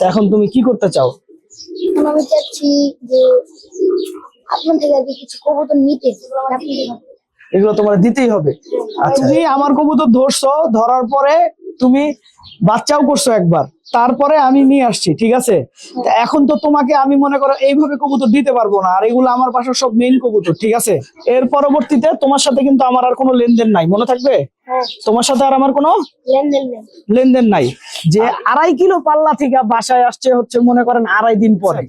এখন তুমি কি করতে চাও? আমি চাচ্ছি যে আপনার থেকে কি কিছু কবুতর নিতে আপনি এগুলো তোমার দিতেই হবে। আচ্ছা। তুমি আমার কবুতর ধরছো ধরার পরে তুমি বাচ্চাও করছ একবার তারপরে আমি নিয়ে আসছি ঠিক আছে? এখন তো তোমাকে আমি মনে করো এইভাবে কবুতর দিতে পারব না আর এগুলো আমার বাসার সব মেইন কবুতর ঠিক আছে? এর পরবর্তীতে তোমার সাথে কিন্তু আমার আর কোনো লেনদেন নাই মনে থাকবে? হ্যাঁ। তোমার সাথে আর আমার কোনো লেনদেন নাই যে আড়াই কিলো পাল্লা থেকে বাসায় আসছে হচ্ছে মনে করেন আড়াই দিন পরে।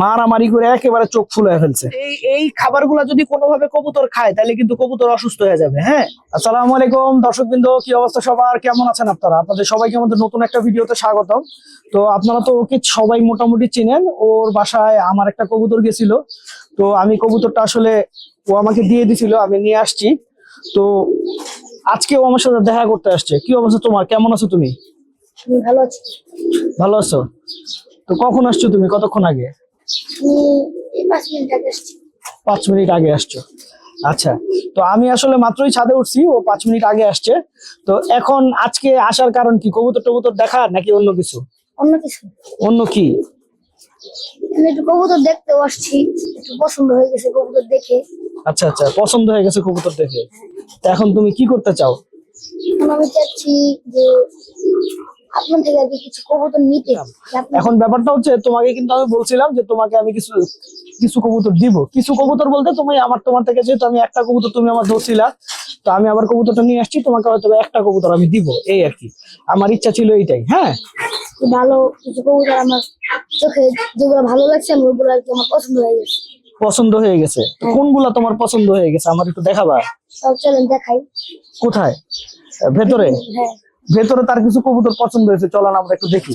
মারামারি করে একেবারে চোখ ফুলে ফেলছে। এই এই খাবারগুলো যদি কোনোভাবে কবুতর খায় তাহলে কিন্তু কবুতর অসুস্থ হয়ে যাবে হ্যাঁ? আসসালামু আলাইকুম দর্শকবৃন্দ কি অবস্থা সবার? কেমন আছেন আপনারা? আপনাদের সবাইকে আমাদের নতুন একটা ভিডিওতে স্বাগতম। তো আপনারা তো ওকে সবাই মোটামুটি চিনেন ওর বাসায় আমার একটা কবুতর গেছিল। তো আমি কবুতরটা আসলে ও আমাকে দিয়ে দিছিল আমি নিয়ে আসছি। তো আজকে ও আমার সাথে দেখা করতে আসছে। কি অবস্থা তোমার? কেমন আছো তুমি? ভালো আছি। ভালো আছো? তো কখন আসছো তুমি? কতক্ষণ আগে? পাঁচ মিনিট আগে আসছি। আচ্ছা তো আমি আসলে মাত্রই ছাদে উঠছি ও পাঁচ মিনিট আগে আসছে। তো এখন আজকে আসার কারণ কি? কবুতর টবুতর দেখা নাকি অন্য কিছু? অন্য কিছু। অন্য কি? আমি একটু কবুতর দেখতেও আসছি। একটু পছন্দ হয়ে গেছে কবুতর দেখে। আচ্ছা আচ্ছা পছন্দ হয়ে গেছে কবুতর দেখে। তো এখন তুমি কি করতে চাও? আমি চাচ্ছি যে আপনার থেকে কিছু কবুতর নিতে এখন ব্যাপারটা হচ্ছে তোমাকে কিন্তু আমি বলছিলাম যে তোমাকে আমি কিছু কিছু কবুতর দিব। কিছু কবুতর বলতে তুমি আমার তোমার থেকে যেহেতু আমি একটা কবুতর তুমি আমার ধরছিলা তো আমি আবার কবুতরটা নিয়ে আসছি তোমাকে হয়তো একটা কবুতর আমি দিব। এই আর কি। আমার ইচ্ছা ছিল এইটাই হ্যাঁ? ভালো কিছু কবুতর আমার চোখে যেগুলো ভালো লাগছে আমি ওগুলো আমার পছন্দ হয়ে গেছে। পছন্দ হয়ে গেছে। তো কোনগুলা তোমার পছন্দ হয়ে গেছে? আমার একটু দেখাবা। চলেন দেখাই। কোথায়? ভেতরে? হ্যাঁ। ভেতরে তার কিছু কবুতর পছন্দ হয়েছে চলো না আমরা একটু দেখি।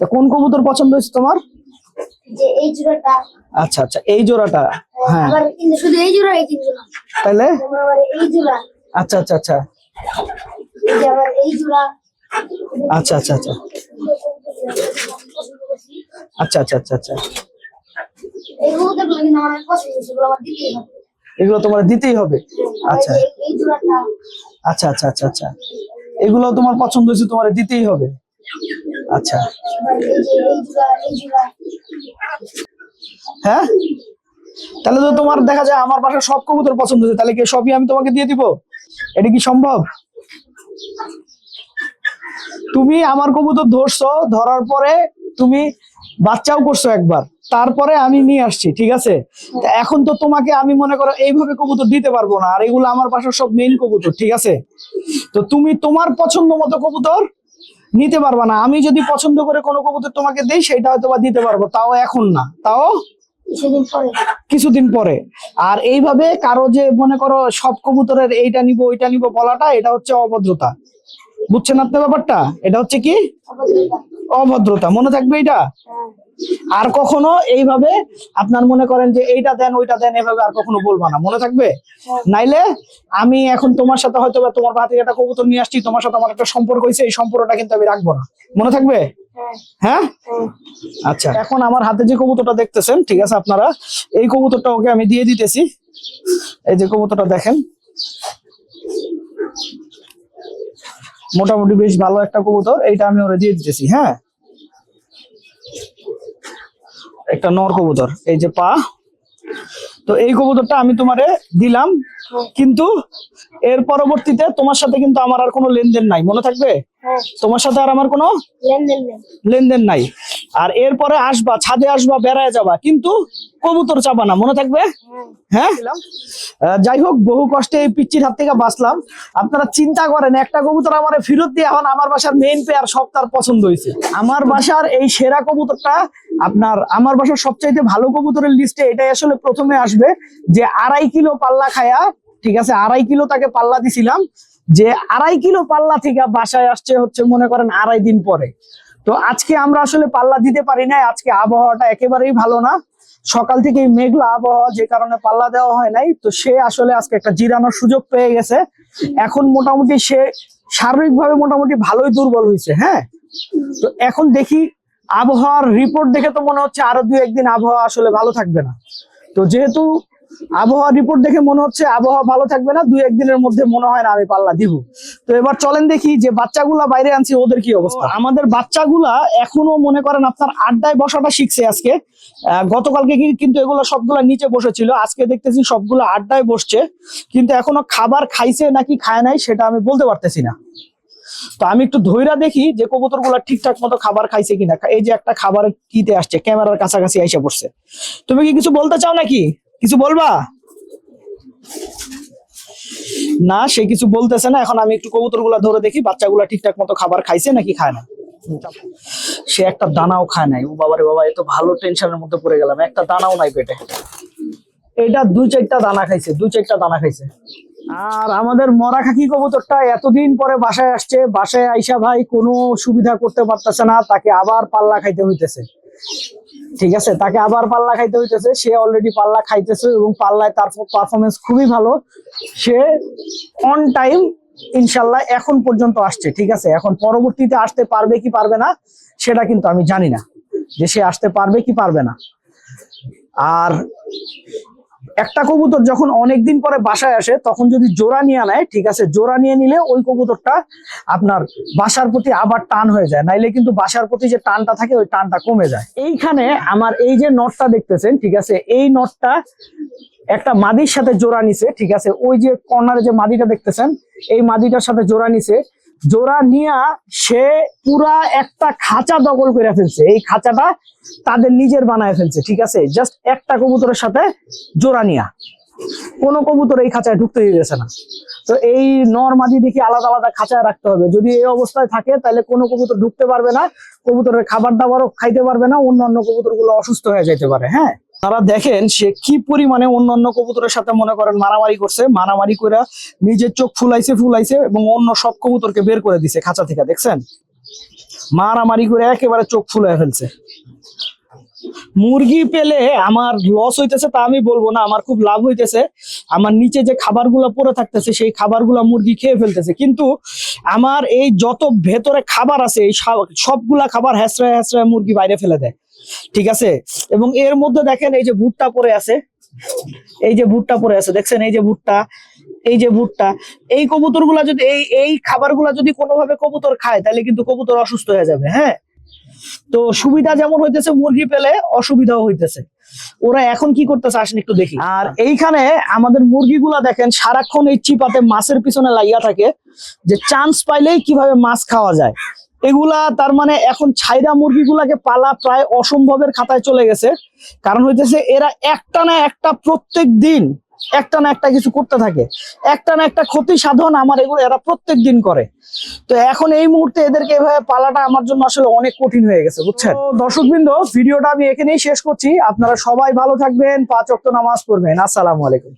তো কোন কবুতর পছন্দ হয়েছে তোমার? এই আচ্ছা আচ্ছা এই জোড়াটা হ্যাঁ। শুধু এই জোড়া এই জোড়া। তাহলে? এই জোড়া। আচ্ছা আচ্ছা আচ্ছা। এই জোড়া। আচ্ছা আচ্ছা আচ্ছা। আচ্ছা আচ্ছা আচ্ছা আচ্ছা। আমার দিতেই হবে। এগুলো তোমার দিতেই হবে? আর আচ্ছা। আচ্ছা আচ্ছা আচ্ছা আচ্ছা। এগুলো তোমার পছন্দ হয়েছে, তোমার দিতেই হবে। আচ্ছা। হ্যাঁ? তাহলে তো তোমার দেখা যায় আমার বাসার সব কবুতর পছন্দ হয়েছে, তাহলে কি সবই আমি তোমাকে দিয়ে দিব? এটা কি সম্ভব? তুমি আমার কবুতর ধরছো, ধরার পরে তুমি বাচ্চাও করছ একবার। তারপরে আমি নিয়ে আসছি ঠিক আছে? তা এখন তো তোমাকে আমি মনে করো এইভাবে কবুতর দিতে পারব না আর এগুলো আমার বাসার সব মেইন কবুতর ঠিক আছে? তো তুমি তোমার পছন্দ মতো কবুতর নিতে পারবা না আমি যদি পছন্দ করে কোনো কবুতর তোমাকে দেই সেটা হয়তো বা দিতে পারব তাও এখন না তাও? কিছুদিন পরে। আর এইভাবে কারও যে মনে করো সব কবুতরের এইটা নিব ওইটা নিব বলাটা এটা হচ্ছে অভদ্রতা। বুঝছেন আপনি ব্যাপারটা? এটা হচ্ছে কি? অভদ্রতা। মনে থাকবে এটা হ্যাঁ। আর কখনো এইভাবে আপনার মনে করেন যে এইটা দেন ওইটা দেন এভাবে আর কখনো বলবা না। মনে থাকবে? নাইলে আমি এখন তোমার সাথে হয়তো বা তোমার হাতে একটা কবুতর নিয়ে আসছি তোমার সাথে আমার একটা সম্পর্ক হয়েছে এই সম্পর্কটা কিন্তু আমি রাখব না। মনে থাকবে? হ্যাঁ। হ্যাঁ? হ্যাঁ। আচ্ছা এখন আমার হাতে যে কবুতরটা দেখতেছেন ঠিক আছে আপনারা এই কবুতরটা ওকে আমি দিয়ে দিতেছি। এই যে কবুতরটা দেখেন। মোটামুটি বেশ ভালো একটা কবুতর এইটা আমি ওরে দিয়ে দিতেছি হ্যাঁ? একটা নর কবুতর, এই যে পা। তো এই কবুতরটা আমি তোমারে দিলাম, কিন্তু এর পরবর্তীতে তোমার সাথে কিন্তু আমার আর কোনো লেনদেন নাই। মনে থাকবে? তোমার সাথে আর আমার কোনো লেনদেন নাই। আর এরপরে আসবা ছাদে আসবা বেড়ায় যাবা কিন্তু কবুতর চাবা না মনে থাকবে? হ্যাঁ? হ্যাঁ যাই হোক বহু কষ্টে এই পিচ্চির হাত থেকে বাঁচলাম। আপনারা চিন্তা করেন একটা কবুতর আমার ফেরত দিয়ে এখন আমার বাসার মেইন পেয়ার সব তার পছন্দ হয়েছে। আমার বাসার এই সেরা কবুতরটা আপনার আমার বাসার সবচাইতে ভালো কবুতরের লিস্টে এটাই আসলে প্রথমে আসবে যে আড়াই কিলো পাল্লা খায়া ঠিক আছে আড়াই কিলো তাকে পাল্লা দিছিলাম। যে আড়াই কিলো পাল্লা থেকে বাসায় আসছে হচ্ছে মনে করেন আড়াই দিন পরে। তো আজকে আমরা আসলে পাল্লা দিতে পারি না আজকে আবহাওয়াটা একেবারেই ভালো না। সকাল থেকে মেঘলা আবহাওয়া, যে কারণে পাল্লা দেওয়া হয় নাই। তো সে আসলে আজকে একটা জিরানোর সুযোগ পেয়ে গেছে। এখন মোটামুটি সে শারীরিকভাবে মোটামুটি ভালোই দুর্বল হয়েছে হ্যাঁ? তো এখন দেখি আবহাওয়ার রিপোর্ট দেখে তো মনে হচ্ছে আরও দু একদিন আবহাওয়া আসলে ভালো থাকবে না। তো যেহেতু আবহাওয়া রিপোর্ট দেখে মনে হচ্ছে আবহাওয়া ভালো থাকবে না দুই একদিনের মধ্যে মনে হয় না আমি পাল্লা দিব। তো এবার চলেন দেখি যে বাচ্চাগুলা বাইরে আনছি ওদের কি অবস্থা? আমাদের বাচ্চাগুলা এখনও মনে করেন আপনার আড্ডায় বসাটা শিখছে আজকে। গতকালকে কিন্তু এগুলো সবগুলা নিচে বসেছিল আজকে দেখতেছি সবগুলো আড্ডায় বসছে। কিন্তু এখনও খাবার খাইছে নাকি খায় নাই সেটা আমি বলতে পারতেছি না। তো আমি একটু ধৈরা দেখি যে কবুতরগুলা ঠিকঠাক মতো খাবার খাইছে কিনা। এই যে একটা খাবার কিতে আসছে ক্যামেরার কাছাকাছি এসে পড়ছে। তুমি কি কিছু বলতে চাও নাকি? কিছু বলবা? না, সে কিছু বলতেছে না। এখন আমি একটু কবুতরগুলা ধরে দেখি, বাচ্চাগুলা ঠিকঠাক মতো খাবার খাইছে নাকি খায় না? সে একটা দানাও খায় নাই। ও বাবারে বাবা এত ভালো টেনশনের মধ্যে পড়ে গেলাম। একটা দানাও নাই পেটে। এটা দুই চারটা দানা খাইছে, দুই চারটা দানা খাইছে। আর আমাদের মরা খাকি কবুতরটা এতদিন পরে বাসায় আসছে, বাসায় আইসা ভাই কোনো সুবিধা করতে পারতেছে না, তাকে আবার পাল্লা খাইতে হইতেছে। ঠিক আছে, তাকে আবার পাল্লা খাইতে হইতেছে। সে অলরেডি পাল্লা খাইতেছে এবং পাল্লায় তার পারফরমেন্স খুবই ভালো। সে অন টাইম ইনশাল্লাহ এখন পর্যন্ত আসছে, ঠিক আছে? এখন পরবর্তীতে আসতে পারবে কি পারবে না, সেটা কিন্তু আমি জানি না। যে সে আসতে পারবে কি পারবে না। আর একটা কবুতর যখন অনেকদিন পরে বাসায় আসে, তখন যদি জোড়া নিয়ে নেয়, ঠিক আছে, জোড়া নিয়ে নিলে ওই কবুতরটা আপনার বাসার প্রতি আবার টান হয়ে যায়। নাইলে কিন্তু বাসার প্রতি যে টানটা থাকে, ওই টানটা কমে যায়। এইখানে আমার এই যে নটটা দেখতেছেন, ঠিক আছে, এই নটটা একটা মাদির সাথে জোড়া নিছে, ঠিক আছে, ওই যে কর্নারে যে মাদিটা দেখতেছেন, এই মাদিটার সাথে জোড়া নিছে জোড়া নিয়া সে পুরা একটা খাঁচা দখল করে ফেলছে। এই খাঁচাটা তাদের নিজের বানায় ফেলছে, ঠিক আছে? জাস্ট একটা কবুতরের সাথে জোড়া নিয়া। কোনো কবুতর এই খাঁচায় ঢুকতে দিতেছে না। তো এই নর মাদি দেখি আলাদা আলাদা খাঁচায় রাখতে হবে। যদি এই অবস্থায় থাকে, তাহলে কোনো কবুতর ঢুকতে পারবে না, কবুতরের খাবার দাবারও খাইতে পারবে না, অন্যান্য কবুতরগুলো অসুস্থ হয়ে যেতে পারে হ্যাঁ? তারা দেখেন সে কি পরিমাণে অন্যান্য কবুতরের সাথে, মনে করেন, মারামারি করছে। মারামারি করে নিজের চোখ ফুলাইছে ফুলাইছে এবং অন্য সব কবুতরকে বের করে দিছে খাঁচা থেকে, দেখছেন? মারামারি করে একেবারে চোখ ফুলাই ফেলছে। মুরগি পেলে আমার লস হইতেছে তা আমি বলব না, আমার খুব লাভ হইতেছে। আমার নিচে যে খাবারগুলো পড়ে থাকতেছে, সেই খাবারগুলো মুরগি খেয়ে ফেলতেছে। কিন্তু আমার এই যত ভেতরে খাবার আছে, এই সবগুলা খাবার হ্যাসড়ায় হ্যাসড়ায় মুরগি বাইরে ফেলে দেয়। ঠিক আছে? এবং এর মধ্যে দেখেন এই যে ভুট্টা পরে আছে। এই যে ভুট্টা পরে আছে দেখছেন? এই যে ভুট্টা এই যে ভুট্টা। এই কবুতরগুলা যদি এই এই খাবারগুলা যদি কোনোভাবে কবুতর খায় তাহলে কিন্তু কবুতর অসুস্থ হয়ে যাবে হ্যাঁ? তো সুবিধা যেমন হইতেছে মুরগি পেলে অসুবিধাও হইতেছে। ওরা এখন কি করতেছে আসেন একটু দেখি। আর এইখানে আমাদের মুরগিগুলা দেখেন সারাক্ষণ এই চিপাতে মাছের পিছনে লাইয়া থাকে যে চান্স পাইলেই কীভাবে মাছ খাওয়া যায়। এগুলা তার মানে এখন ছাইরা মুরগিগুলাকে পালা প্রায় অসম্ভবের খাতায় চলে গেছে। কারণ হইতেছে এরা একটা না একটা প্রত্যেক দিন একটা না একটা কিছু করতে থাকে। একটা না একটা ক্ষতি সাধন আমার এগুলো এরা প্রত্যেক দিন করে। তো এখন এই মুহূর্তে এদেরকে এভাবে পালাটা আমার জন্য আসলে অনেক কঠিন হয়ে গেছে, বুঝছেন? দর্শক বিন্দু ভিডিওটা আমি এখানেই শেষ করছি। আপনারা সবাই ভালো থাকবেন, পাঁচ অক্ট নামাজ পড়বেন। আসসালামু আলাইকুম।